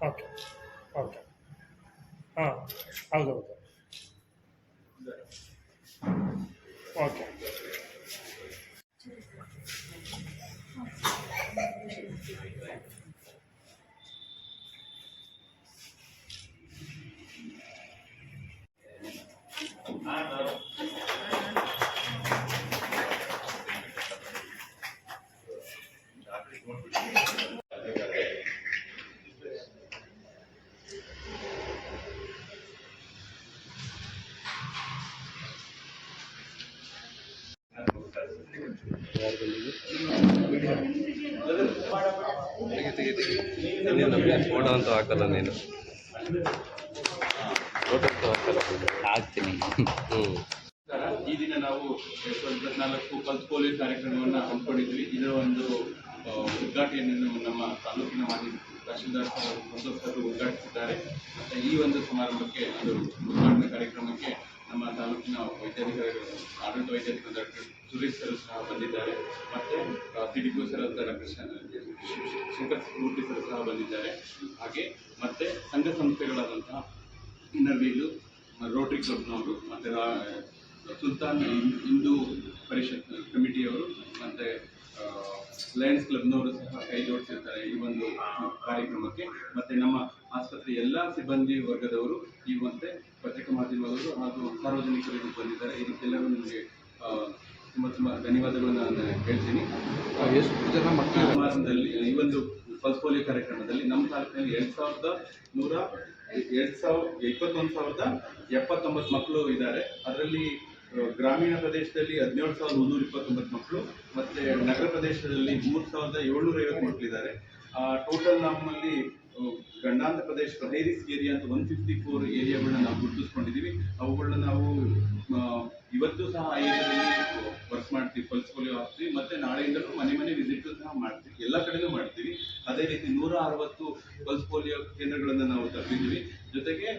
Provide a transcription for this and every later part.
Okay okay ಹಾಂ ಹೌದೌದು photo ಅಂತೂ ಹಾಕಲ್ಲ ನೀನು ಫೋಟೋ ಅಂತೂ ಹಾಕಲ್ಲ ಹಾಕ್ತೀನಿ. ಈ ದಿನ ನಾವು ಇಪ್ಪತ್ನಾಲ್ಕು ಪಲ್ಸ್ ಪೋಲಿಯೋ ಕಾರ್ಯಕ್ರಮವನ್ನು ಹಮ್ಮಿಕೊಂಡಿದ್ವಿ ಇದರ ಒಂದು ಉದ್ಘಾಟನೆಯನ್ನು ನಮ್ಮ ತಾಲೂಕಿನ ಮಾಜಿ ತಹಶೀಲ್ದಾರ್ ಸರ್ ಉದ್ಘಾಟಿಸಿದ್ದಾರೆ ಮತ್ತೆ ಈ ಒಂದು ಸಮಾರಂಭಕ್ಕೆ ಉದ್ಘಾಟನಾ ಕಾರ್ಯಕ್ರಮಕ್ಕೆ ನಮ್ಮ ತಾಲೂಕಿನ ವೈದ್ಯಾಧಿಕಾರಿಗಳು, ಆಡಳಿತ ವೈದ್ಯಾಧಿಕಾರಿ ಡಾಕ್ಟರ್ ಸುರೇಶ್ ಸರ್ ಸಹ ಬಂದಿದ್ದಾರೆ. ಮತ್ತೆ ಸಿಡಿಪು ಸರ್ ಅಂತ ಡಾಕ್ಟರ್ ಶಂಕರ್ ಮೂರ್ತಿ ಸರ್ ಸಹ ಬಂದಿದ್ದಾರೆ. ಹಾಗೆ, ಮತ್ತೆ ಸಂಘ ಸಂಸ್ಥೆಗಳಾದಂತಹ ಇನ್ನರ್ವೀಲು, ರೋಟರಿ ಕ್ಲಬ್ನವರು, ಮತ್ತೆ ಸುಲ್ತಾನ್ ಹಿಂದೂ ಪರಿಷತ್ ಕಮಿಟಿಯವರು, ಮತ್ತು ಲಯನ್ಸ್ ಕ್ಲಬ್ನವರು ಸಹ ಕೈ ಜೋಡಿಸಿರ್ತಾರೆ ಈ ಒಂದು ಕಾರ್ಯಕ್ರಮಕ್ಕೆ. ಮತ್ತೆ ನಮ್ಮ ಆಸ್ಪತ್ರೆಯ ಎಲ್ಲ ಸಿಬ್ಬಂದಿ ವರ್ಗದವರು ಈ ಮತ್ತೆ ಪತ್ರಿಕಾ ಮಾಧ್ಯಮದವರು ಹಾಗೂ ಸಾರ್ವಜನಿಕರಿಗೆ ಬಂದಿದ್ದಾರೆ. ಇದಕ್ಕೆಲ್ಲರೂ ನಿಮಗೆ ತುಂಬ ತುಂಬ ಧನ್ಯವಾದಗಳನ್ನು ನಾನು ಹೇಳ್ತೀನಿ. ಎಷ್ಟು ಜನ ಮಕ್ಕಳ? ಸಮಾರಂಭದಲ್ಲಿ ಈ ಒಂದು ಪಲ್ಸ್ ಪೋಲಿಯೋ ಕಾರ್ಯಕ್ರಮದಲ್ಲಿ ನಮ್ಮ ತಾಲೂಕಿನಲ್ಲಿ ಎರಡು ಸಾವಿರದ ನೂರ ಎರಡು ಸಾವಿರದ ಇಪ್ಪತ್ತೊಂದು ಸಾವಿರದ ಎಪ್ಪತ್ತೊಂಬತ್ತು ಮಕ್ಕಳು ಇದ್ದಾರೆ. ಅದರಲ್ಲಿ ಗ್ರಾಮೀಣ ಪ್ರದೇಶದಲ್ಲಿ ಹದಿನೇಳು ಸಾವಿರದ ಮುನ್ನೂರ ಇಪ್ಪತ್ತೊಂಬತ್ತು ಮಕ್ಕಳು ಮತ್ತೆ ನಗರ ಪ್ರದೇಶದಲ್ಲಿ ಮೂರು ಸಾವಿರದ ಏಳ್ನೂರ ಐವತ್ತು ಮಕ್ಕಳಿದ್ದಾರೆ. ಟೋಟಲ್ ನಮ್ಮಲ್ಲಿ ಆ, ಗಂಡಾಂತರ ಪ್ರದೇಶ ಹೈರಿಸ್ ಏರಿಯಾ ಅಂತ ಒನ್ ಫಿಫ್ಟಿ ಫೋರ್ ಏರಿಯಾಗಳನ್ನ ನಾವು ಗುರುತಿಸ್ಕೊಂಡಿದ್ದೀವಿ. ಅವುಗಳನ್ನ ನಾವು ಇವತ್ತು ಸಹ ಆ ಏರಿಯಾದಲ್ಲಿ ವರ್ಕ್ ಮಾಡ್ತೀವಿ ಪಲ್ಸ್ ಪೋಲಿಯೋ ಹಾಕ್ತೀವಿ ಮತ್ತೆ ನಾಳೆಯಿಂದಲೂ ಮನೆ ಮನೆ ವಿಸಿಟ್ ಸಹ ಮಾಡ್ತೀವಿ. ಎಲ್ಲ ಕಡೆನೂ ಮಾಡ್ತೀವಿ. ಅದೇ ರೀತಿ ನೂರ ಅರವತ್ತು ಪಲ್ಸ್ ಪೋಲಿಯೋ ಕೇಂದ್ರಗಳನ್ನು ನಾವು ತಪ್ಪಿದ್ದೀವಿ ಜೊತೆಗೆ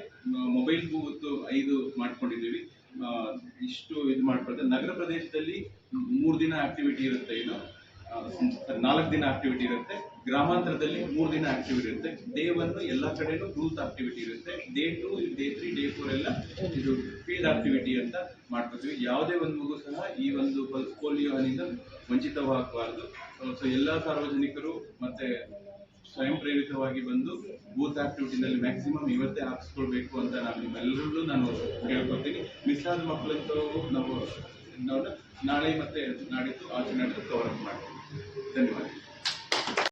ಮೊಬೈಲ್ ಬೂತ್ ಐದು ಮಾಡ್ಕೊಂಡಿದ್ದೀವಿ. ಇಷ್ಟು ಇದು ಮಾಡ್ಕೊಳ್ತೇವೆ ನಗರ ಪ್ರದೇಶದಲ್ಲಿ ಮೂರು ದಿನ ಆಕ್ಟಿವಿಟಿ ಇರುತ್ತೆ ಏನು ನಾಲ್ಕು ದಿನ ಆಕ್ಟಿವಿಟಿ ಇರುತ್ತೆ. ಗ್ರಾಮಾಂತರದಲ್ಲಿ ಮೂರು ದಿನ ಆಕ್ಟಿವಿಟಿ ಇರುತ್ತೆ. ಡೇ ಒನ್ ಎಲ್ಲ ಕಡೆನೂ ಗ್ರೂತ್ ಆಕ್ಟಿವಿಟಿ ಇರುತ್ತೆ. Day two day three day four ಎಲ್ಲ ಇದು ಫೀಲ್ಡ್ ಆಕ್ಟಿವಿಟಿ ಅಂತ ಮಾಡ್ಕೊತೀವಿ. ಯಾವುದೇ ಒಂದು ಮಗು ಸಹ ಈ ಒಂದು ಪೋಲಿಯೋನಿಂದ ವಂಚಿತವಾಗಬಾರ್ದು. ಸೊ ಎಲ್ಲ ಸಾರ್ವಜನಿಕರು ಮತ್ತೆ ಸ್ವಯಂ ಪ್ರೇರಿತವಾಗಿ ಬಂದು ಬೂತ್ ಆಕ್ಟಿವಿಟಿನಲ್ಲಿ ಮ್ಯಾಕ್ಸಿಮಮ್ ಇವತ್ತೇ ಹಾಕಿಸ್ಕೊಳ್ಬೇಕು ಅಂತ ನಾನು ನಿಮ್ಮೆಲ್ಲರಲ್ಲೂ ನಾನು ಕೇಳ್ಕೊತೀನಿ. ಮಿಸ್ ಆದ ಮಕ್ಕಳಂತೂ ನಾವು ನಾಳೆ ಮತ್ತೆ ನಾಡಿದ್ದು ಆಚೆ ನಾಡಿದ್ದು ಕವರ್ ಅಪ್ ಮಾಡ್ತೀವಿ. ಧನ್ಯವಾದ